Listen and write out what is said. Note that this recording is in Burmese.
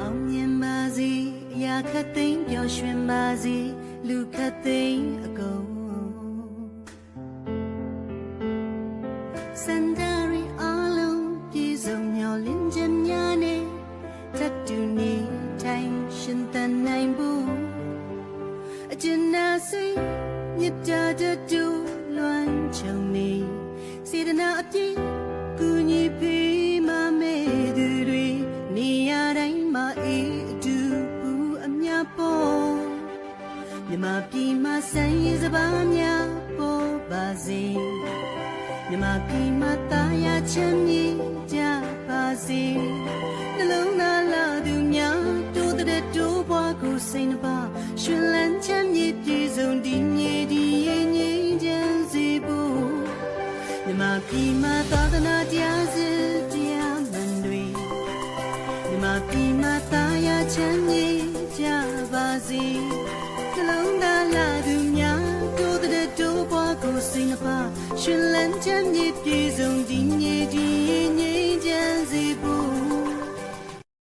အောင်မြင်ပါစေအရာခတ်သိမ်းပျော်ရွှင်ပါစေလူခတ်သိမ်းအကုန်စန္ဒရီအလုံးပြေဆုံးမျောလင်းခြင်းများနဲ့တတ်တူနေတိုင်းရှင်သန်နိုင်ဖို့အကျဉ်းနာစိတ်မြတ်တာတူလွမ်းချုံနေစေတနာအပြည့် မြမပြည်မှာဆန်းရည်စပါးများပေါ်ပါစေမြမပြည်မှာတာယာချမ်းမြေကြပါစေနှလုံးသားလာသူများတိုးတဲ့တိုးပွားကိုစိတ်နှပါရှင်လန်းချမ်းမြေပြည်စုံဒီမြေဒီရဲ့ငြိမ်းချမ်းစေဖို့မြမပြည်မှာသာသနာတရားစစ်တရားမှန်တွေမြမပြည်မှာတာယာချမ်းမြေကြပါစေ နှစ်ပါရှင်လန်းချမ်းမြေပြေဆုံးဒီမြေ